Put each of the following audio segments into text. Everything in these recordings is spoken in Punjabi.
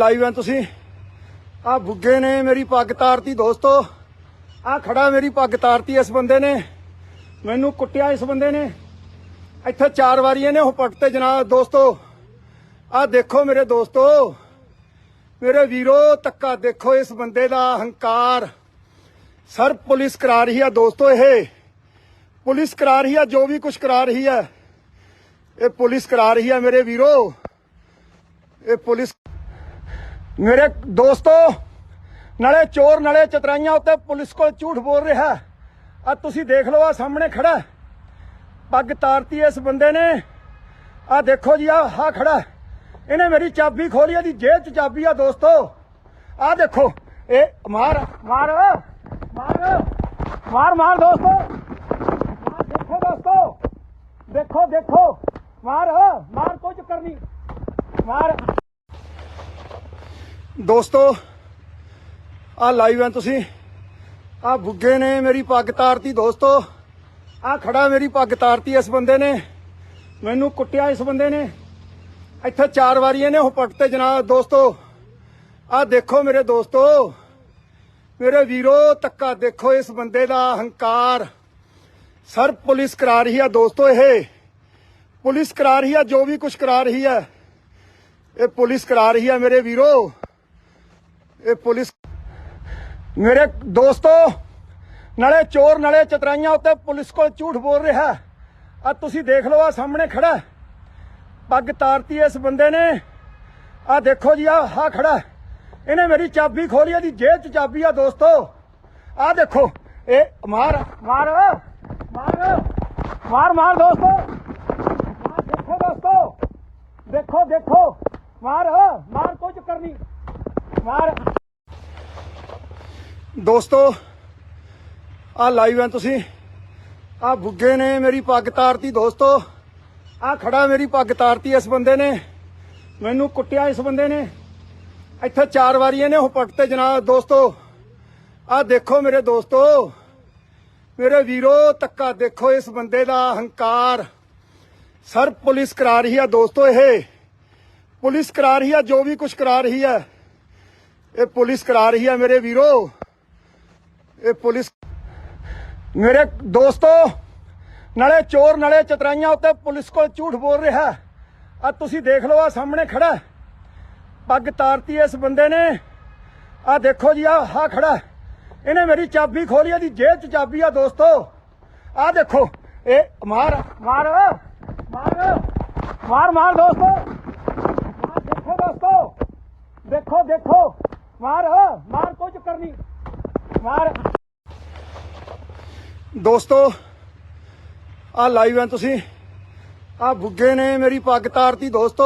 ਲਾਈਵ ਹੈ ਤੁਸੀਂ। ਆ ਬੁੱਗੇ ਨੇ ਮੇਰੀ ਪੱਗ ਤਾਰਤੀ ਦੋਸਤੋ। ਆ ਖੜਾ ਮੇਰੀ ਪੱਗ ਤਾਰਤੀ ਇਸ ਬੰਦੇ ਨੇ। ਮੈਨੂੰ ਕੁੱਟਿਆ ਇਸ ਬੰਦੇ ਨੇ। ਇੱਥੇ ਚਾਰ ਵਾਰੀ ਇਹਨੇ ਉਹ ਪੱਗ ਤੇ ਜਨਾਬ ਦੋਸਤੋ। ਆ ਦੇਖੋ ਮੇਰੇ ਦੋਸਤੋ। ਮੇਰੇ ਵੀਰੋ ਤੱਕਾ ਦੇਖੋ ਇਸ ਬੰਦੇ ਦਾ ਹੰਕਾਰ। ਸਰ, ਪੁਲਿਸ ਕਰਾ ਰਹੀ ਆ ਦੋਸਤੋ ਇਹ। ਪੁਲਿਸ ਕਰਾ ਰਹੀ ਆ, ਜੋ ਵੀ ਕੁਝ ਕਰਾ ਰਹੀ ਹੈ ਇਹ ਪੁਲਿਸ ਕਰਾ ਰਹੀ ਹੈ ਮੇਰੇ ਵੀਰੋ। ਇਹ ਪੁਲਿਸ ਮੇਰੇ ਦੋਸਤੋ, ਨਾਲੇ ਚੋਰ ਨਾਲੇ ਚਤਰਾਈਆਂ ਉੱਤੇ ਪੁਲਿਸ ਕੋਲ ਝੂਠ ਬੋਲ ਰਿਹਾ ਆ ਤੁਸੀਂ ਦੇਖ ਲਓ, ਆ ਸਾਹਮਣੇ ਖੜਾ ਪੱਗ ਤਾਰਤੀ ਇਸ ਬੰਦੇ ਨੇ। ਆ ਦੇਖੋ ਜੀ, ਆ ਹਾ ਖੜਾ ਇਹਨੇ ਮੇਰੀ ਚਾਬੀ ਖੋਲੀ, ਇਹਦੀ ਜੇਬ 'ਚ ਚਾਬੀ ਆ ਦੋਸਤੋ। ਆ ਦੇਖੋ, ਇਹ ਮਾਰ ਮਾਰ ਮਾਰ ਮਾਰ ਮਾਰ ਦੋਸਤੋ। ਮਾਰ ਦੇਖੋ ਦੋਸਤੋ, ਦੇਖੋ ਦੇਖੋ। ਮਾਰ ਮਾਰ, ਕੋਈ ਚੱਕਰ ਨਹੀਂ। ਮਾਰ। ਦੋਸਤੋ ਆ ਲਾਈਵ ਹੈ ਤੁਸੀਂ। ਆ ਬੁੱਗੇ ਨੇ ਮੇਰੀ ਪੱਗ ਤਾਰਤੀ ਦੋਸਤੋ। ਆ ਖੜਾ ਮੇਰੀ ਪੱਗ ਤਾਰਤੀ ਇਸ ਬੰਦੇ ਨੇ। ਮੈਨੂੰ ਕੁੱਟਿਆ ਇਸ ਬੰਦੇ ਨੇ। ਇੱਥੇ ਚਾਰ ਵਾਰੀ ਇਹਨੇ ਉਹ ਪੱਗ ਤੇ ਜਨਾਬ ਦੋਸਤੋ ਆ ਦੇਖੋ ਮੇਰੇ ਦੋਸਤੋ। ਮੇਰੇ ਵੀਰੋ ਤੱਕਾ ਦੇਖੋ ਇਸ ਬੰਦੇ ਦਾ ਹੰਕਾਰ। ਸਰ, ਪੁਲਿਸ ਕਰਾ ਰਹੀ ਆ ਦੋਸਤੋ ਇਹ। ਪੁਲਿਸ ਕਰਾ ਰਹੀ ਆ, ਜੋ ਵੀ ਕੁਝ ਕਰਾ ਰਹੀ ਹੈ ਇਹ ਪੁਲਿਸ ਕਰਾ ਰਹੀ ਹੈ ਮੇਰੇ ਵੀਰੋ। ਇਹ ਪੁਲਿਸ ਮੇਰੇ ਦੋਸਤੋ, ਨਾਲੇ ਚੋਰ ਨਾਲੇ ਚਤਰਾਈਆਂ ਉੱਤੇ ਪੁਲਿਸ ਕੋਲ ਝੂਠ ਬੋਲ ਰਿਹਾ ਆ ਤੁਸੀਂ ਦੇਖ ਲਓ ਆ ਸਾਹਮਣੇ ਖੜਾ ਪੱਗ ਤਾਰਤੀ ਇਸ ਬੰਦੇ ਨੇ। ਆ ਦੇਖੋ ਜੀ ਆ ਹਾ ਖੜਾ ਇਹਨੇ ਮੇਰੀ ਚਾਬੀ ਖੋਲੀ, ਇਹਦੀ ਜੇਬ 'ਚ ਚਾਬੀ ਆ ਦੋਸਤੋ। ਆ ਦੇਖੋ, ਇਹ ਮਾਰ ਮਾਰ ਮਾਰ ਮਾਰ ਮਾਰ ਦੋਸਤੋ। ਮਾਰ ਦੇਖੋ ਦੋਸਤੋ। ਦੇਖੋ ਦੇਖੋ। ਮਾਰ ਮਾਰ ਕੋਈ ਚੱਕਰ ਨਹੀਂ ਦੋਸਤੋ ਆ ਲਾਈਵ ਹੈ ਤੁਸੀਂ। ਆ ਬੁੱਗੇ ਨੇ ਮੇਰੀ ਪੱਗ ਤਾਰਤੀ ਦੋਸਤੋ। ਆ ਖੜਾ ਮੇਰੀ ਪੱਗ ਤਾਰਤੀ ਇਸ ਬੰਦੇ ਨੇ। ਮੈਨੂੰ ਕੁੱਟਿਆ ਇਸ ਬੰਦੇ ਨੇ। ਇੱਥੇ ਚਾਰ ਵਾਰੀ ਇਹਨੇ ਉਹ ਪੱਗ ਤੇ ਜਨਾਬ ਦੋਸਤੋ। ਆ ਦੇਖੋ ਮੇਰੇ ਦੋਸਤੋ। ਮੇਰੇ ਵੀਰੋ ਤੱਕਾ ਦੇਖੋ ਇਸ ਬੰਦੇ ਦਾ ਹੰਕਾਰ। ਸਰ, ਪੁਲਿਸ ਕਰਾ ਰਹੀ ਹੈ ਦੋਸਤੋ ਇਹ। ਪੁਲਿਸ ਕਰਾ ਰਹੀ ਹੈ ਜੋ ਵੀ ਕੁਝ ਕਰਾ ਰਹੀ ਹੈ ਇਹ ਪੁਲਿਸ ਕਰਾ ਰਹੀ ਹੈ ਮੇਰੇ ਵੀਰੋ। ਇਹ ਪੁਲਿਸ ਮੇਰੇ ਦੋਸਤੋ, ਨਾਲੇ ਚੋਰ ਨਾਲੇ ਚਤਰਾਈਆਂ ਉੱਤੇ ਪੁਲਿਸ ਕੋਲ ਝੂਠ ਬੋਲ ਰਿਹਾ। ਆ ਤੁਸੀਂ ਦੇਖ ਲਓ, ਆ ਸਾਹਮਣੇ ਖੜਾ ਪੱਗ ਤਾਰਤੀ ਇਸ ਬੰਦੇ ਨੇ। ਆ ਦੇਖੋ ਜੀ, ਆ ਹਾ ਖੜਾ ਇਹਨੇ ਮੇਰੀ ਚਾਬੀ ਖੋਲੀ, ਇਹਦੀ ਜੇਬ 'ਚ ਚਾਬੀ ਆ ਦੋਸਤੋ। ਆ ਦੇਖੋ, ਇਹ ਮਾਰ। ਮਾਰ ਮਾਰ ਮਾਰ ਮਾਰ ਦੋਸਤੋ। ਮਾਰ ਦੇਖੋ ਦੋਸਤੋ। ਦੇਖੋ ਦੇਖੋ। ਮਾਰ ਮਾਰ ਕੋਈ ਚੱਕਰ ਨਹੀਂ। ਮਾਰ। ਦੋਸਤੋ ਆ ਲਾਈਵ ਹੈ ਤੁਸੀਂ। ਆ ਬੁੱਗੇ ਨੇ ਮੇਰੀ ਪੱਗ ਤਾਰਤੀ, ਦੋਸਤੋ।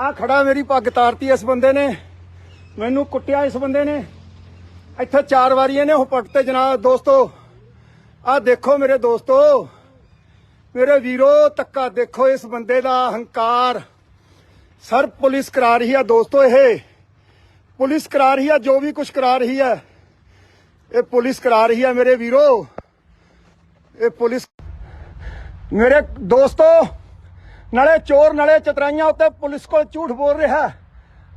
ਆ ਖੜਾ ਮੇਰੀ ਪੱਗ ਤਾਰਤੀ ਇਸ ਬੰਦੇ ਨੇ। ਮੈਨੂੰ ਕੁੱਟਿਆ ਇਸ ਬੰਦੇ ਨੇ। ਇੱਥੇ ਚਾਰ ਵਾਰੀ ਇਹਨੇ ਉਹ ਤੇ ਜਨਾਬ, ਦੋਸਤੋ। ਆ ਦੇਖੋ ਮੇਰੇ ਦੋਸਤੋ। ਮੇਰੇ ਵੀਰੋ ਤੱਕਾ ਦੇਖੋ ਇਸ ਬੰਦੇ ਦਾ ਹੰਕਾਰ ਸਰ, ਪੁਲਿਸ ਕਰਾ ਰਹੀ ਆ ਦੋਸਤੋ ਇਹ। ਪੁਲਿਸ ਕਰਾ ਰਹੀ ਹੈ ਜੋ ਵੀ ਕੁਝ ਕਰਾ ਰਹੀ ਹੈ ਇਹ ਪੁਲਿਸ ਕਰਾ ਰਹੀ ਹੈ ਮੇਰੇ ਵੀਰੋ। ਇਹ ਪੁਲਿਸ ਮੇਰੇ ਦੋਸਤੋ, ਨਾਲੇ ਚੋਰ ਨਾਲੇ ਚਤਰਾਈਆਂ ਉੱਤੇ ਪੁਲਿਸ ਕੋਲ ਝੂਠ ਬੋਲ ਰਿਹਾ।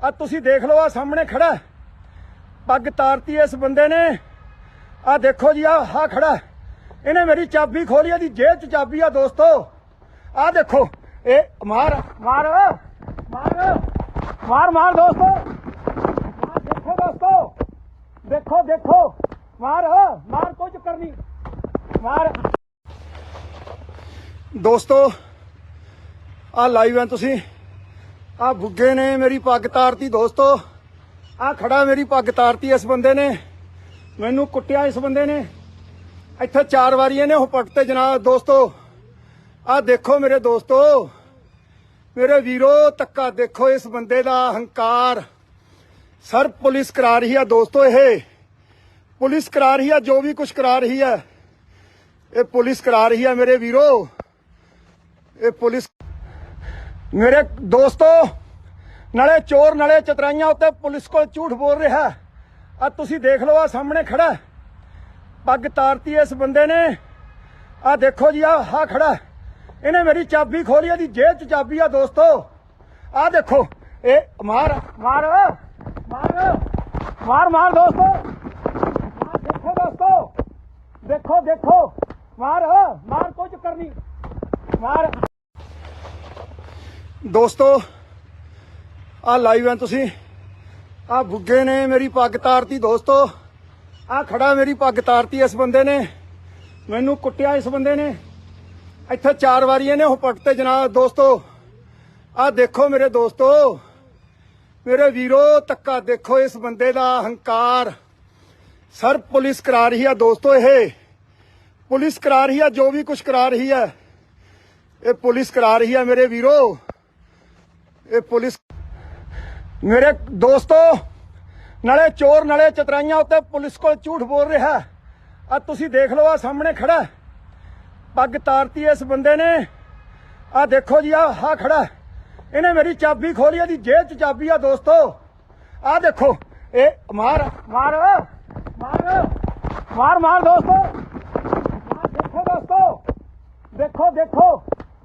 ਆ ਤੁਸੀਂ ਦੇਖ ਲਓ, ਆ ਸਾਹਮਣੇ ਖੜਾ। ਪੱਗ ਤਾਰਤੀ ਇਸ ਬੰਦੇ ਨੇ। ਆ ਦੇਖੋ ਜੀ, ਆ ਹਾ ਖੜਾ। ਇਹਨੇ ਮੇਰੀ ਚਾਬੀ ਖੋਲੀ, ਇਹਦੀ ਜੇਬ 'ਚ ਚਾਬੀ ਆ ਦੋਸਤੋ। ਆ ਦੇਖੋ, ਇਹ ਮਾਰ ਮਾਰ ਮਾਰ ਮਾਰ ਮਾਰ ਦੋਸਤੋ। ਮਾਰ ਦੇਖੋ ਦੋਸਤੋ, ਦੇਖੋ ਦੇਖੋ, ਮਾਰ ਮਾਰ ਕੋਈ ਚੱਕਰ ਦੋਸਤੋ ਆ ਲਾਈਵ ਹੈ ਤੁਸੀਂ। ਆ ਬੁੱਗੇ ਨੇ ਮੇਰੀ ਪੱਗ ਤਾਰਤੀ ਦੋਸਤੋ। ਆ ਖੜਾ ਮੇਰੀ ਪੱਗ ਤਾਰਤੀ ਇਸ ਬੰਦੇ ਨੇ। ਮੈਨੂੰ ਕੁੱਟਿਆ ਇਸ ਬੰਦੇ ਨੇ। ਇੱਥੇ ਚਾਰ ਵਾਰੀ ਇਹਨੇ ਉਹ ਪੱਟ ਤੇ ਜਨਾਬ ਦੋਸਤੋ। ਆ ਦੇਖੋ ਮੇਰੇ ਦੋਸਤੋ। ਮੇਰੇ ਵੀਰੋ ਤੱਕਾ ਦੇਖੋ ਇਸ ਬੰਦੇ ਦਾ ਹੰਕਾਰ ਸਰ, ਪੁਲਿਸ ਕਰਾ ਰਹੀ ਹੈ ਦੋਸਤੋ ਇਹ। ਪੁਲਿਸ ਕਰਾ ਰਹੀ ਹੈ ਜੋ ਵੀ ਕੁਝ ਕਰਾ ਰਹੀ ਹੈ ਇਹ ਪੁਲਿਸ ਕਰਾ ਰਹੀ ਹੈ ਮੇਰੇ ਵੀਰੋ। ਇਹ ਪੁਲਿਸ ਮੇਰੇ ਦੋਸਤੋ, ਨਾਲੇ ਚੋਰ, ਨਾਲੇ ਚਤਰਾਈਆਂ ਉੱਤੇ ਪੁਲਿਸ ਕੋਲ ਝੂਠ ਬੋਲ ਰਿਹਾ। ਆ ਤੁਸੀਂ ਦੇਖ ਲਓ, ਆ ਸਾਹਮਣੇ ਖੜਾ। ਪੱਗ ਤਾਰਤੀ ਇਸ ਬੰਦੇ ਨੇ। ਆ ਦੇਖੋ ਜੀ, ਆ ਹਾ ਖੜਾ। ਇਹਨੇ ਮੇਰੀ ਚਾਬੀ ਖੋਲੀ, ਇਹਦੀ ਜੇਬ 'ਚ ਚਾਬੀ ਆ ਦੋਸਤੋ। ਆ ਦੇਖੋ, ਇਹ ਮਾਰ ਮਾਰ। ਮਾਰ ਮਾਰ ਮਾਰ ਦੋਸਤੋ ਦੇਖੋ ਦੋਸਤੋ ਦੇਖੋ ਦੇਖੋ ਮਾਰ ਮਾਰ ਕੋਈ ਚੱਕਰ ਨਹੀਂ ਮਾਰ ਦੋਸਤੋ ਆ ਲਾਈਵ ਹੈ ਤੁਸੀਂ ਆ ਬੁੱਗੇ ਨੇ ਮੇਰੀ ਪੱਗ ਤਾਰਤੀ ਦੋਸਤੋ ਆ ਖੜਾ ਮੇਰੀ ਪੱਗ ਤਾਰਤੀ ਇਸ ਬੰਦੇ ਨੇ ਮੈਨੂੰ ਕੁੱਟਿਆ ਇਸ ਬੰਦੇ ਨੇ ਇੱਥੇ ਚਾਰ ਵਾਰੀ ਇਹਨੇ ਪੱਟ ਤੇ ਜਨਾਬ ਦੋਸਤੋ ਆ ਦੇਖੋ ਮੇਰੇ ਦੋਸਤੋ ਮੇਰੇ ਵੀਰੋ ਤੱਕਾ ਦੇਖੋ ਇਸ ਬੰਦੇ ਦਾ ਹੰਕਾਰ। ਸਰ, ਪੁਲਿਸ ਕਰਾ ਰਹੀ ਆ ਦੋਸਤੋ ਇਹ। ਪੁਲਿਸ ਕਰਾ ਰਹੀ ਆ, ਜੋ ਵੀ ਕੁਝ ਕਰਾ ਰਹੀ ਹੈ ਇਹ ਪੁਲਿਸ ਕਰਾ ਰਹੀ ਆ ਮੇਰੇ ਵੀਰੋ। ਇਹ ਪੁਲਿਸ ਮੇਰੇ ਦੋਸਤੋ, ਨਾਲੇ ਚੋਰ, ਨਾਲੇ ਚਤਰਾਈਆਂ ਉੱਤੇ ਪੁਲਿਸ ਕੋਲ ਝੂਠ ਬੋਲ ਰਿਹਾ। ਆ ਤੁਸੀਂ ਦੇਖ ਲਓ, ਆ ਸਾਹਮਣੇ ਖੜਾ। ਪੱਗ ਤਾਰਤੀ ਇਸ ਬੰਦੇ ਨੇ। ਆ ਦੇਖੋ ਜੀ, ਆ ਹਾ ਖੜਾ। ਇਹਨੇ ਮੇਰੀ ਚਾਬੀ ਖੋਲੀ, ਇਹਦੀ ਜੇਬ 'ਚ ਚਾਬੀ ਆ ਦੋਸਤੋ। ਆ ਦੇਖੋ, ਇਹ ਮਾਰ ਮਾਰ ਮਾਰ ਮਾਰ ਮਾਰ ਦੋਸਤੋ। ਮਾਰ ਦੇਖੋ ਦੋਸਤੋ। ਦੇਖੋ ਦੇਖੋ।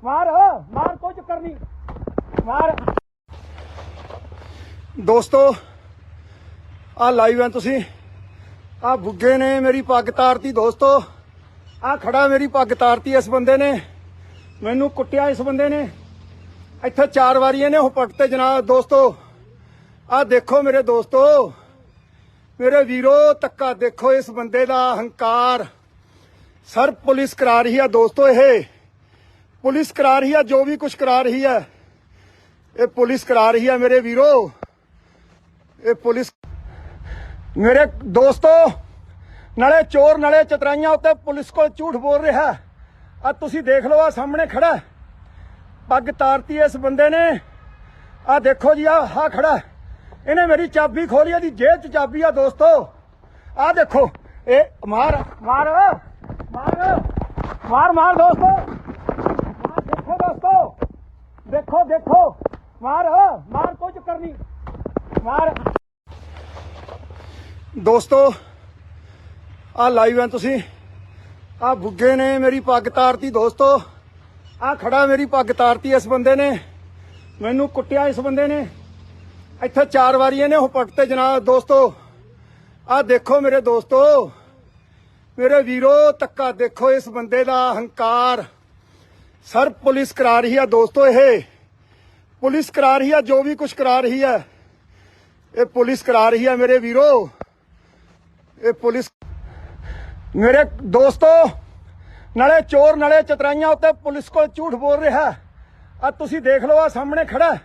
ਮਾਰ ਮਾਰ ਕੋਈ ਚੱਕਰ ਨਹੀਂ। ਮਾਰ। ਦੋਸਤੋ ਆ ਲਾਈਵ ਹੈ ਤੁਸੀਂ। ਆ ਬੁੱਗੇ ਨੇ ਮੇਰੀ ਪੱਗ ਤਾਰਤੀ ਦੋਸਤੋ। ਆ ਖੜਾ ਮੇਰੀ ਪੱਗ ਤਾਰਤੀ ਇਸ ਬੰਦੇ ਨੇ। ਮੈਨੂੰ ਕੁੱਟਿਆ ਇਸ ਬੰਦੇ ਨੇ। ਇੱਥੇ ਚਾਰ ਵਾਰੀ ਇਹਨੇ ਹੁਪਟ ਤੇ ਜਨਾਬ, ਦੋਸਤੋ। ਆ ਦੇਖੋ ਮੇਰੇ ਦੋਸਤੋ, ਮੇਰੇ ਵੀਰੋ ਤੱਕਾ ਦੇਖੋ ਇਸ ਬੰਦੇ ਦਾ ਹੰਕਾਰ। ਸਰ, ਪੁਲਿਸ ਕਰਾ ਰਹੀ ਆ ਦੋਸਤੋ ਇਹ। ਪੁਲਿਸ ਕਰਾ ਰਹੀ ਆ, ਜੋ ਵੀ ਕੁਝ ਕਰਾ ਰਹੀ ਹੈ ਇਹ ਪੁਲਿਸ ਕਰਾ ਰਹੀ ਆ ਮੇਰੇ ਵੀਰੋ। ਇਹ ਪੁਲਿਸ ਮੇਰੇ ਦੋਸਤੋ, ਨਾਲੇ ਚੋਰ ਨਾਲੇ ਚਤਰਾਈਆਂ ਉੱਤੇ ਪੁਲਿਸ ਕੋਲ ਝੂਠ ਬੋਲ ਰਿਹਾ। ਆ ਤੁਸੀਂ ਦੇਖ ਲਓ ਆ ਸਾਹਮਣੇ ਖੜਾ ਪੱਗ ਤਾਰਤੀ ਇਸ ਬੰਦੇ ਨੇ। ਆ ਦੇਖੋ ਜੀ ਆ ਹਾ ਖੜਾ ਇਹਨੇ ਮੇਰੀ ਚਾਬੀ ਖੋਲੀ, ਇਹਦੀ ਜੇਬ 'ਚ ਚਾਬੀ ਆ ਦੋਸਤੋ। ਆ ਦੇਖੋ, ਇਹ ਮਾਰ ਮਾਰ ਮਾਰ ਮਾਰ ਮਾਰ ਦੋਸਤੋ। ਮਾਰ ਦੇਖੋ ਦੋਸਤੋ। ਦੇਖੋ ਦੇਖੋ। ਮਾਰ ਮਾਰ ਕੋਈ ਚੱਕਰ ਨਹੀਂ। ਮਾਰ। ਦੋਸਤੋ ਆ ਲਾਈਵ ਹੈ ਤੁਸੀਂ। ਆ ਬੁੱਗੇ ਨੇ ਮੇਰੀ ਪੱਗ ਤਾਰਤੀ ਦੋਸਤੋ। ਆ ਖੜਾ ਮੇਰੀ ਪੱਗ ਤਾਰਤੀ ਇਸ ਬੰਦੇ ਨੇ। ਮੈਨੂੰ ਕੁੱਟਿਆ ਇਸ ਬੰਦੇ ਨੇ। ਇੱਥੇ ਚਾਰ ਵਾਰੀ ਇਹਨੇ ਹੁਪਟ ਤੇ ਜਨਾਬ, ਦੋਸਤੋ, ਆ ਦੇਖੋ ਮੇਰੇ ਦੋਸਤੋ, ਮੇਰੇ ਵੀਰੋ ਤੱਕਾ ਦੇਖੋ ਇਸ ਬੰਦੇ ਦਾ ਹੰਕਾਰ। ਸਰ, ਪੁਲਿਸ ਕਰਾ ਰਹੀ ਆ ਦੋਸਤੋ ਇਹ। ਪੁਲਿਸ ਕਰਾ ਰਹੀ ਆ, ਜੋ ਵੀ ਕੁਝ ਕਰਾ ਰਹੀ ਹੈ ਇਹ ਪੁਲਿਸ ਕਰਾ ਰਹੀ ਆ ਮੇਰੇ ਵੀਰੋ। ਇਹ ਪੁਲਿਸ ਮੇਰੇ ਦੋਸਤੋ ਨਾਲੇ ਚੋਰ ਨਾਲੇ ਚਤਰਾਈਆਂ ਉੱਤੇ ਪੁਲਿਸ ਕੋਲ ਝੂਠ ਬੋਲ ਰਿਹਾ ਆ ਤੁਸੀਂ ਦੇਖ ਲਓ, ਆ ਸਾਹਮਣੇ ਖੜਾ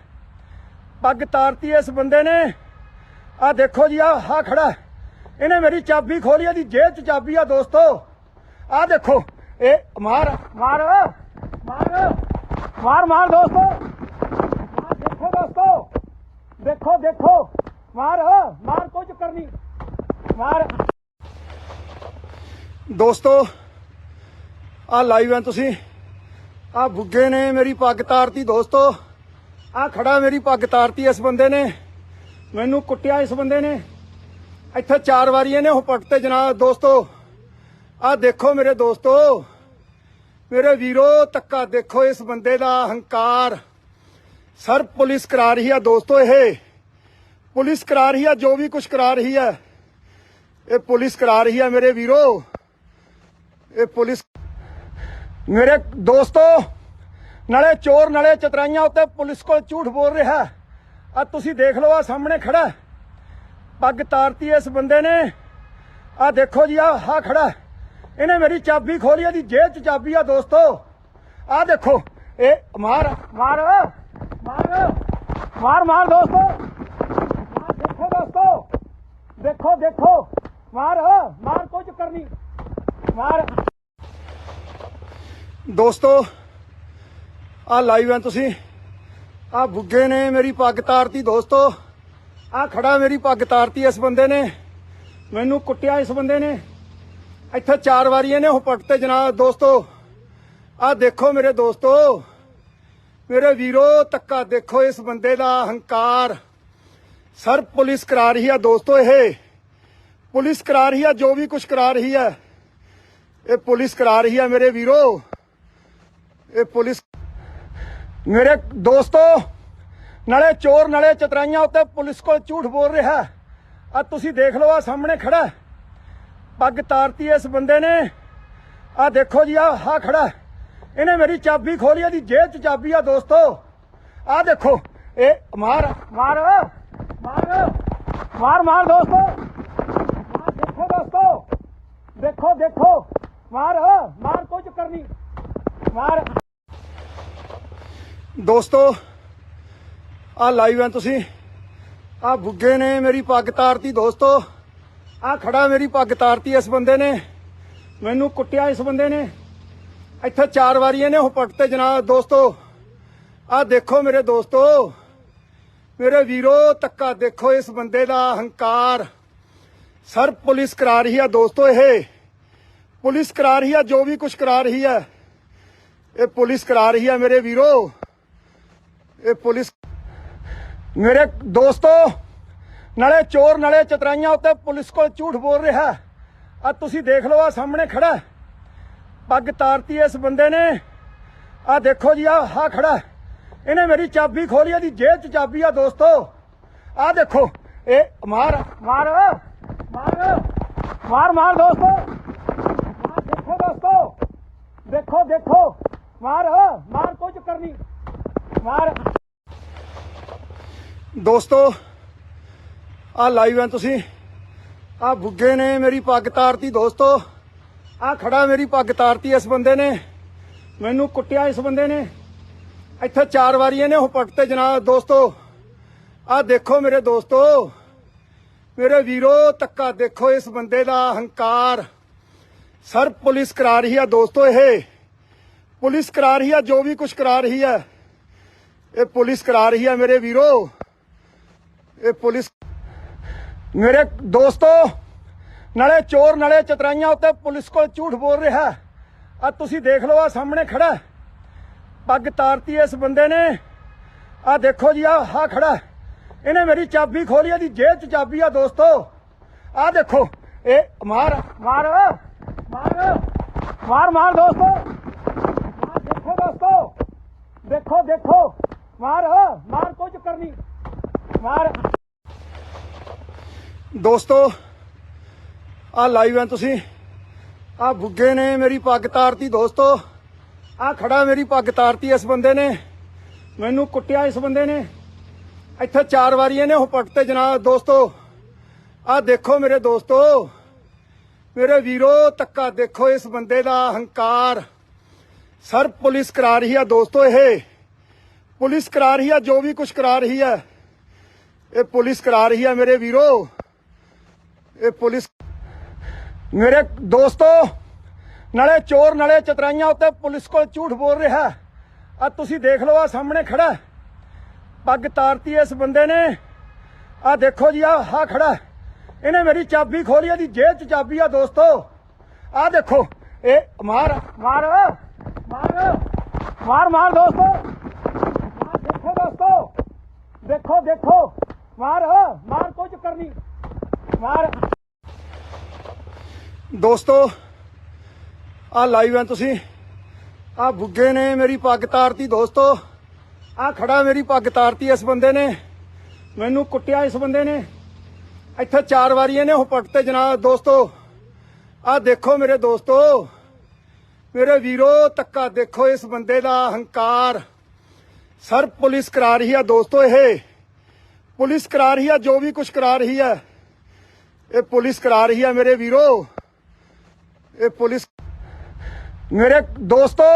ਪੱਗ ਤਾਰਤੀ ਇਸ ਬੰਦੇ ਨੇ। ਆ ਦੇਖੋ ਜੀ, ਆ ਹਾ ਖੜਾ ਇਹਨੇ ਮੇਰੀ ਚਾਬੀ ਖੋਲੀ, ਇਹਦੀ ਜੇਬ 'ਚ ਚਾਬੀ ਆ ਦੋਸਤੋ। ਆ ਦੇਖੋ, ਇਹ ਮਾਰ ਮਾਰ ਮਾਰ ਮਾਰ ਮਾਰ ਦੋਸਤੋ। ਮਾਰ ਦੇਖੋ ਦੋਸਤੋ, ਦੇਖੋ ਦੇਖੋ। ਮਾਰ ਮਾਰ ਕੋਈ ਚੱਕਰ ਨਹੀਂ ਮਾਰ। ਦੋਸਤੋ ਆ ਲਾਈਵ ਹੈ ਤੁਸੀਂ। ਆ ਬੁੱਗੇ ਨੇ ਮੇਰੀ ਪੱਗ ਤਾਰਤੀ ਦੋਸਤੋ। ਆ ਖੜਾ ਮੇਰੀ ਪੱਗ ਤਾਰਤੀ ਇਸ ਬੰਦੇ ਨੇ। ਮੈਨੂੰ ਕੁੱਟਿਆ ਇਸ ਬੰਦੇ ਨੇ। ਇੱਥੇ ਚਾਰ ਵਾਰੀ ਇਹਨੇ ਹੁਪਟ ਤੇ ਜਨਾਬ ਦੋਸਤੋ। ਆ ਦੇਖੋ ਮੇਰੇ ਦੋਸਤੋ। ਮੇਰੇ ਵੀਰੋ ਤੱਕਾ ਦੇਖੋ ਇਸ ਬੰਦੇ ਦਾ ਹੰਕਾਰ। ਸਰ, ਪੁਲਿਸ ਕਰਾ ਰਹੀ ਆ ਦੋਸਤੋ ਇਹ। ਪੁਲਿਸ ਕਰਾ ਰਹੀ ਆ, ਜੋ ਵੀ ਕੁਝ ਕਰਾ ਰਹੀ ਹੈ ਇਹ ਪੁਲਿਸ ਕਰਾ ਰਹੀ ਆ ਮੇਰੇ ਵੀਰੋ। ਇਹ ਪੁਲਿਸ ਮੇਰੇ ਦੋਸਤੋ, ਨਾਲੇ ਚੋਰ ਨਾਲੇ ਚਤਰਾਈਆਂ ਉੱਤੇ ਪੁਲਿਸ ਕੋਲ ਝੂਠ ਬੋਲ ਰਿਹਾ ਆ ਤੁਸੀਂ ਦੇਖ ਲਓ ਆ ਸਾਹਮਣੇ ਖੜਾ ਪੱਗ ਤਾਰਤੀ ਇਸ ਬੰਦੇ ਨੇ। ਆ ਦੇਖੋ ਜੀ ਆ ਹਾ ਖੜਾ ਇਹਨੇ ਮੇਰੀ ਚਾਬੀ ਖੋਲੀ, ਇਹਦੀ ਜੇਬ 'ਚ ਚਾਬੀ ਆ ਦੋਸਤੋ। ਆ ਦੇਖੋ, ਇਹ ਮਾਰ ਮਾਰ ਮਾਰ ਮਾਰ ਮਾਰ ਦੋਸਤੋ। ਮਾਰ ਦੇਖੋ ਦੋਸਤੋ, ਦੇਖੋ ਦੇਖੋ। ਮਾਰ ਮਾਰ, ਕੋਈ ਚੱਕਰ ਨਹੀਂ। ਮਾਰ। ਦੋਸਤੋ ਆ ਲਾਈਵ ਹੈ ਤੁਸੀਂ। ਆ ਬੁੱਗੇ ਨੇ ਮੇਰੀ ਪੱਗ ਤਾਰਤੀ ਦੋਸਤੋ। ਆ ਖੜਾ ਮੇਰੀ ਪੱਗ ਤਾਰਤੀ ਇਸ ਬੰਦੇ ਨੇ। ਮੈਨੂੰ ਕੁੱਟਿਆ ਇਸ ਬੰਦੇ ਨੇ। ਇੱਥੇ ਚਾਰ ਵਾਰੀ ਇਹਨੇ ਹੁਪਟ ਤੇ ਜਨਾਬ ਦੋਸਤੋ। ਆ ਦੇਖੋ ਮੇਰੇ ਦੋਸਤੋ। ਮੇਰੇ ਵੀਰੋ ਤੱਕਾ ਦੇਖੋ ਇਸ ਬੰਦੇ ਦਾ ਹੰਕਾਰ। ਸਰ, ਪੁਲਿਸ ਕਰਾ ਰਹੀ ਆ ਦੋਸਤੋ ਇਹ। ਪੁਲਿਸ ਕਰਾ ਰਹੀ ਆ, ਜੋ ਵੀ ਕੁਝ ਕਰਾ ਰਹੀ ਹੈ ਇਹ ਪੁਲਿਸ ਕਰਾ ਰਹੀ ਆ ਮੇਰੇ ਵੀਰੋ। ਇਹ ਪੁਲਿਸ ਮੇਰੇ ਦੋਸਤੋ, ਨਾਲੇ ਚੋਰ ਨਾਲੇ ਚਤਰਾਈਆਂ ਉੱਤੇ ਪੁਲਿਸ ਕੋਲ ਝੂਠ ਬੋਲ ਰਿਹਾ ਆ ਤੁਸੀਂ ਦੇਖ ਲਓ ਆ ਸਾਹਮਣੇ ਖੜਾ ਪੱਗ ਤਾਰਤੀ ਇਸ ਬੰਦੇ ਨੇ। ਆ ਦੇਖੋ ਜੀ ਆ ਆ ਖੜਾ ਇਹਨੇ ਮੇਰੀ ਚਾਬੀ ਖੋਲੀ, ਇਹਦੀ ਜੇਬ 'ਚ ਚਾਬੀ ਆ ਦੋਸਤੋ। ਆ ਦੇਖੋ, ਇਹ ਮਾਰ। ਮਾਰ ਮਾਰ ਮਾਰ ਮਾਰ ਦੋਸਤੋ। ਦੇਖੋ ਦੋਸਤੋ। ਦੇਖੋ ਦੇਖੋ। ਮਾਰ ਮਾਰ ਕੋਈ ਚੱਕਰ ਨਹੀਂ ਦੋਸਤੋ ਆ ਲਾਈਵ ਹੈ ਤੁਸੀਂ। ਆ ਬੁੱਗੇ ਨੇ ਮੇਰੀ ਪੱਗ ਤਾਰਤੀ ਦੋਸਤੋ। ਆ ਖੜਾ ਮੇਰੀ ਪੱਗ ਤਾਰਤੀ ਇਸ ਬੰਦੇ ਨੇ। ਮੈਨੂੰ ਕੁੱਟਿਆ ਇਸ ਬੰਦੇ ਨੇ। ਇੱਥੇ ਚਾਰ ਵਾਰੀ ਇਹਨੇ ਉਹ ਪੱਗ ਤੇ ਜਨਾਬ ਦੋਸਤੋ। ਆ ਦੇਖੋ ਮੇਰੇ ਦੋਸਤੋ। ਮੇਰੇ ਵੀਰੋ ਤੱਕਾ ਦੇਖੋ ਇਸ ਬੰਦੇ ਦਾ ਹੰਕਾਰ। ਸਰ, ਪੁਲਿਸ ਕਰਾ ਰਹੀ ਆ ਦੋਸਤੋ ਇਹ। ਪੁਲਿਸ ਕਰਾ ਰਹੀ ਆ, ਜੋ ਵੀ ਕੁਝ ਕਰਾ ਰਹੀ ਹੈ ਇਹ ਪੁਲਿਸ ਕਰਾ ਰਹੀ ਹੈ ਮੇਰੇ ਵੀਰੋ। ਇਹ ਪੁਲਿਸ ਮੇਰੇ ਦੋਸਤੋ, ਨਾਲੇ ਚੋਰ ਨਾਲੇ ਚਤਰਾਈਆਂ ਉੱਤੇ ਪੁਲਿਸ ਕੋਲ ਝੂਠ ਬੋਲ ਰਿਹਾ। ਆ ਤੁਸੀਂ ਦੇਖ ਲਓ, ਆ ਸਾਹਮਣੇ ਖੜਾ ਪੱਗ ਤਾਰਤੀ ਇਸ ਬੰਦੇ ਨੇ। ਆ ਦੇਖੋ ਜੀ, ਆ ਆ ਖੜਾ ਇਹਨੇ ਮੇਰੀ ਚਾਬੀ ਖੋਲੀ, ਇਹਦੀ ਜੇਬ 'ਚ ਚਾਬੀ ਆ ਦੋਸਤੋ। ਆ ਦੇਖੋ, ਇਹ ਮਾਰ। ਮਾਰ ਮਾਰ ਮਾਰ ਮਾਰ ਦੋਸਤੋ। ਮਾਰ ਦੇਖੋ ਦੋਸਤੋ। ਦੇਖੋ ਦੇਖੋ। ਮਾਰ ਮਾਰ ਕੋਈ ਚੱਕਰ ਨਹੀਂ। ਮਾਰ। ਦੋਸਤੋ ਆ ਲਾਈਵ ਹੈ ਤੁਸੀਂ। ਆ ਬੁੱਗੇ ਨੇ ਮੇਰੀ ਪੱਗ ਤਾਰਤੀ ਦੋਸਤੋ। ਆ ਖੜਾ ਮੇਰੀ ਪੱਗ ਤਾਰਤੀ ਇਸ ਬੰਦੇ ਨੇ। ਮੈਨੂੰ ਕੁੱਟਿਆ ਇਸ ਬੰਦੇ ਨੇ। ਇੱਥੇ ਚਾਰ ਵਾਰੀ ਇਹਨੇ ਉਹ ਪੱਗ ਤੇ ਜਨਾਬ ਦੋਸਤੋ। ਆ ਦੇਖੋ ਮੇਰੇ ਦੋਸਤੋ। ਮੇਰੇ ਵੀਰੋ ਤੱਕਾ ਦੇਖੋ ਇਸ ਬੰਦੇ ਦਾ ਹੰਕਾਰ ਸਰ ਪੁਲਿਸ ਕਰਾ ਰਹੀ ਆ ਦੋਸਤੋ ਇਹ। ਪੁਲਿਸ ਕਰਾ ਰਹੀ ਆ, ਜੋ ਵੀ ਕੁਝ ਕਰਾ ਰਹੀ ਹੈ ਇਹ ਪੁਲਿਸ ਕਰਾ ਰਹੀ ਹੈ ਮੇਰੇ ਵੀਰੋ। ਇਹ ਪੁਲਿਸ ਮੇਰੇ ਦੋਸਤੋ, ਨਾਲੇ ਚੋਰ ਨਾਲੇ ਚਤਰਾਈਆਂ ਉੱਤੇ ਪੁਲਿਸ ਕੋਲ ਝੂਠ ਬੋਲ ਰਿਹਾ। ਆ ਤੁਸੀਂ ਦੇਖ ਲਓ, ਆ ਸਾਹਮਣੇ ਖੜਾ ਪੱਗ ਤਾਰਤੀ ਇਸ ਬੰਦੇ ਨੇ। ਆ ਦੇਖੋ ਜੀ, ਆ ਆ ਖੜਾ ਇਹਨੇ ਮੇਰੀ ਚਾਬੀ ਖੋਲੀ, ਇਹਦੀ ਜੇਬ 'ਚ ਚਾਬੀ ਆ ਦੋਸਤੋ। ਆ ਦੇਖੋ, ਇਹ ਮਾਰ ਮਾਰ ਮਾਰ ਮਾਰ ਮਾਰ ਦੋਸਤੋ। ਦੇਖੋ ਦੇਖੋ। ਮਾਰ ਮਾਰ ਕੋਈ ਚੱਕਰ ਮਾਰ। ਦੋਸਤੋ ਆ ਲਾਈਵ ਹੈ ਤੁਸੀਂ। ਆ ਬੁੱਗੇ ਨੇ ਮੇਰੀ ਪੱਗ ਤਾਰਤੀ, ਦੋਸਤੋ। ਆ ਖੜਾ ਮੇਰੀ ਪੱਗ ਤਾਰਤੀ ਇਸ ਬੰਦੇ ਨੇ। ਮੈਨੂੰ ਕੁੱਟਿਆ ਇਸ ਬੰਦੇ ਨੇ। ਇੱਥੇ ਚਾਰ ਵਾਰੀ ਇਹਨੇ ਉਹ ਪੱਗ ਤੇ ਜਨਾਬ, ਦੋਸਤੋ। ਆ ਦੇਖੋ ਮੇਰੇ ਦੋਸਤੋ। ਮੇਰੇ ਵੀਰੋ ਤੱਕਾ ਦੇਖੋ ਇਸ ਬੰਦੇ ਦਾ ਹੰਕਾਰ ਸਰ, ਪੁਲਿਸ ਕਰਾ ਰਹੀ ਆ ਦੋਸਤੋ ਇਹ। ਪੁਲਿਸ ਕਰਾ ਰਹੀ ਆ, ਜੋ ਵੀ ਕੁਝ ਕਰਾ ਰਹੀ ਹੈ ਇਹ ਪੁਲਿਸ ਕਰਾ ਰਹੀ ਹੈ ਮੇਰੇ ਵੀਰੋ। ਇਹ ਪੁਲਿਸ ਮੇਰੇ ਦੋਸਤੋ, ਨਾਲੇ ਚੋਰ, ਨਾਲੇ ਚਤਰਾਈਆਂ ਉੱਤੇ ਪੁਲਿਸ ਕੋਲ ਝੂਠ ਬੋਲ ਰਿਹਾ। ਆ ਤੁਸੀਂ ਦੇਖ ਲਓ, ਆ ਸਾਹਮਣੇ ਖੜਾ ਪੱਗ ਤਾਰਤੀ ਇਸ ਬੰਦੇ ਨੇ। ਆ ਦੇਖੋ ਜੀ, ਆ ਆ ਖੜਾ ਇਹਨੇ ਮੇਰੀ ਚਾਬੀ ਖੋਲੀ, ਇਹਦੀ ਜੇਬ 'ਚ ਚਾਬੀ ਆ ਦੋਸਤੋ। ਆ ਦੇਖੋ, ਇਹ ਮਾਰ ਮਾਰ। ਮਾਰ ਮਾਰ ਮਾਰ ਦੋਸਤੋ ਦੇਖੋ ਦੋਸਤੋ ਦੇਖੋ ਦੇਖੋ ਮਾਰ ਮਾਰ ਕੋਈ ਚੱਕਰ ਨਹੀਂ ਮਾਰ ਦੋਸਤੋ ਆ ਲਾਈਵ ਹੈ ਤੁਸੀਂ ਆ ਬੁੱਗੇ ਨੇ ਮੇਰੀ ਪੱਗ ਤਾਰਤੀ ਦੋਸਤੋ ਆ ਖੜਾ ਮੇਰੀ ਪੱਗ ਤਾਰਤੀ ਇਸ ਬੰਦੇ ਨੇ ਮੈਨੂੰ ਕੁੱਟਿਆ ਇਸ ਬੰਦੇ ਨੇ ਇੱਥੇ ਚਾਰ ਵਾਰੀ ਇਹਨੇ ਉਹ ਪੱਗ ਤੇ ਜਨਾਬ ਦੋਸਤੋ ਆ ਦੇਖੋ ਮੇਰੇ ਦੋਸਤੋ ਮੇਰੇ ਵੀਰੋ ਤੱਕਾ ਦੇਖੋ ਇਸ ਬੰਦੇ ਦਾ ਹੰਕਾਰ। ਸਰ, ਪੁਲਿਸ ਕਰਾ ਰਹੀ ਹੈ ਦੋਸਤੋ ਇਹ। ਪੁਲਿਸ ਕਰਾ ਰਹੀ ਆ, ਜੋ ਵੀ ਕੁਝ ਕਰਾ ਰਹੀ ਹੈ ਇਹ ਪੁਲਿਸ ਕਰਾ ਰਹੀ ਹੈ ਮੇਰੇ ਵੀਰੋ। ਇਹ ਪੁਲਿਸ ਮੇਰੇ ਦੋਸਤੋ,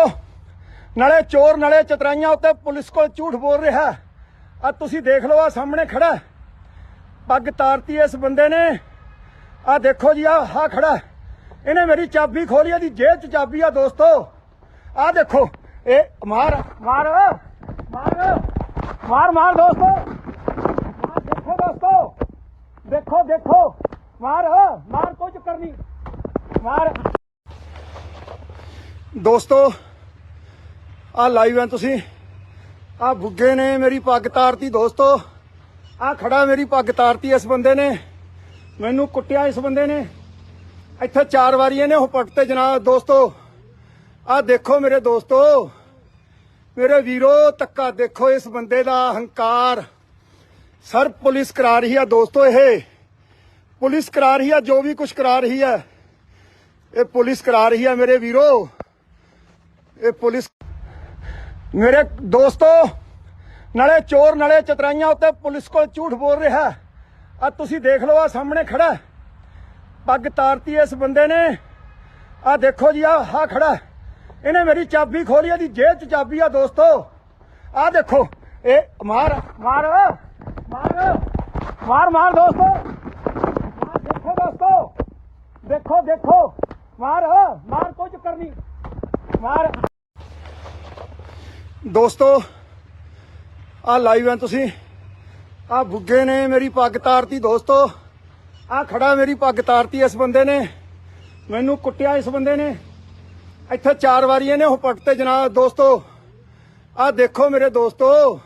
ਨਾਲੇ ਚੋਰ ਨਾਲੇ ਚਤਰਾਈਆਂ ਉੱਤੇ ਪੁਲਿਸ ਕੋਲ ਝੂਠ ਬੋਲ ਰਿਹਾ। ਆ ਤੁਸੀਂ ਦੇਖ ਲਓ, ਆ ਸਾਹਮਣੇ ਖੜਾ। ਪੱਗ ਤਾਰਤੀ ਇਸ ਬੰਦੇ ਨੇ। ਆ ਦੇਖੋ ਜੀ, ਆ ਆ ਖੜਾ। ਇਹਨੇ ਮੇਰੀ ਚਾਬੀ ਖੋਲੀ, ਇਹਦੀ ਜੇਬ 'ਚ ਚਾਬੀ ਆ ਦੋਸਤੋ। ਆ ਦੇਖੋ, ਇਹ ਮਾਰ ਮਾਰ ਮਾਰ ਮਾਰ ਮਾਰ ਦੋਸਤੋ। ਮਾਰ ਦੇਖੋ ਦੋਸਤੋ। ਦੇਖੋ ਦੇਖੋ। ਮਾਰ ਮਾਰ ਕੋਈ ਚੱਕਰ ਨਹੀਂ। ਮਾਰ। ਦੋਸਤੋ ਆ ਲਾਈਵ ਹੈ ਤੁਸੀਂ। ਆ ਬੁੱਗੇ ਨੇ ਮੇਰੀ ਪੱਗ ਤਾਰਤੀ ਦੋਸਤੋ। ਆ ਖੜਾ ਮੇਰੀ ਪੱਗ ਤਾਰਤੀ ਇਸ ਬੰਦੇ ਨੇ। ਮੈਨੂੰ ਕੁੱਟਿਆ ਇਸ ਬੰਦੇ ਨੇ। ਇੱਥੇ ਚਾਰ ਵਾਰੀ ਇਹਨੇ ਉਹ ਪੱਗ ਤੇ ਜਨਾਬ, ਦੋਸਤੋ। ਆ ਦੇਖੋ ਮੇਰੇ ਦੋਸਤੋ, ਮੇਰੇ ਵੀਰੋ ਤੱਕਾ ਦੇਖੋ ਇਸ ਬੰਦੇ ਦਾ ਹੰਕਾਰ ਸਰ, ਪੁਲਿਸ ਕਰਾ ਰਹੀ ਹੈ ਦੋਸਤੋ ਇਹ। ਪੁਲਿਸ ਕਰਾ ਰਹੀ ਆ, ਜੋ ਵੀ ਕੁਝ ਕਰਾ ਰਹੀ ਹੈ ਇਹ ਪੁਲਿਸ ਕਰਾ ਰਹੀ ਆ ਮੇਰੇ ਵੀਰੋ। ਇਹ ਪੁਲਿਸ ਮੇਰੇ ਦੋਸਤੋ, ਨਾਲੇ ਚੋਰ ਨਾਲੇ ਚਤਰਾਈਆਂ ਉੱਤੇ ਪੁਲਿਸ ਕੋਲ ਝੂਠ ਬੋਲ ਰਿਹਾ। ਆ ਤੁਸੀਂ ਦੇਖ ਲਓ ਆ ਸਾਹਮਣੇ ਖੜਾ ਪੱਗ ਤਾਰਤੀ ਇਸ ਬੰਦੇ ਨੇ। ਆ ਦੇਖੋ ਜੀ ਆ ਹਾ ਖੜਾ ਇਹਨੇ ਮੇਰੀ ਚਾਬੀ ਖੋਲੀ, ਇਹਦੀ ਜੇਬ 'ਚ ਚਾਬੀ ਆ ਦੋਸਤੋ। ਆ ਦੇਖੋ, ਇਹ ਮਾਰ ਮਾਰ ਮਾਰ ਮਾਰ ਮਾਰ ਦੋਸਤੋ। ਮਾਰ ਦੇਖੋ ਦੋਸਤੋ, ਦੇਖੋ ਦੇਖੋ। ਮਾਰ ਮਾਰ ਕੋਈ ਚੱਕਰ ਨਹੀਂ ਮਾਰ। ਦੋਸਤੋ ਆ ਲਾਈਵ ਹੈ ਤੁਸੀਂ। ਆ ਬੁੱਗੇ ਨੇ ਮੇਰੀ ਪੱਗ ਤਾਰਤੀ ਦੋਸਤੋ। ਆ ਖੜਾ ਮੇਰੀ ਪੱਗ ਤਾਰਤੀ ਇਸ ਬੰਦੇ ਨੇ। ਮੈਨੂੰ ਕੁੱਟਿਆ ਇਸ ਬੰਦੇ ਨੇ। ਇੱਥੇ ਚਾਰ ਵਾਰੀ ਇਹਨੇ ਉਹ ਪੱਗ ਤੇ ਜਨਾਬ, ਦੋਸਤੋ, ਆ ਦੇਖੋ ਮੇਰੇ ਦੋਸਤੋ,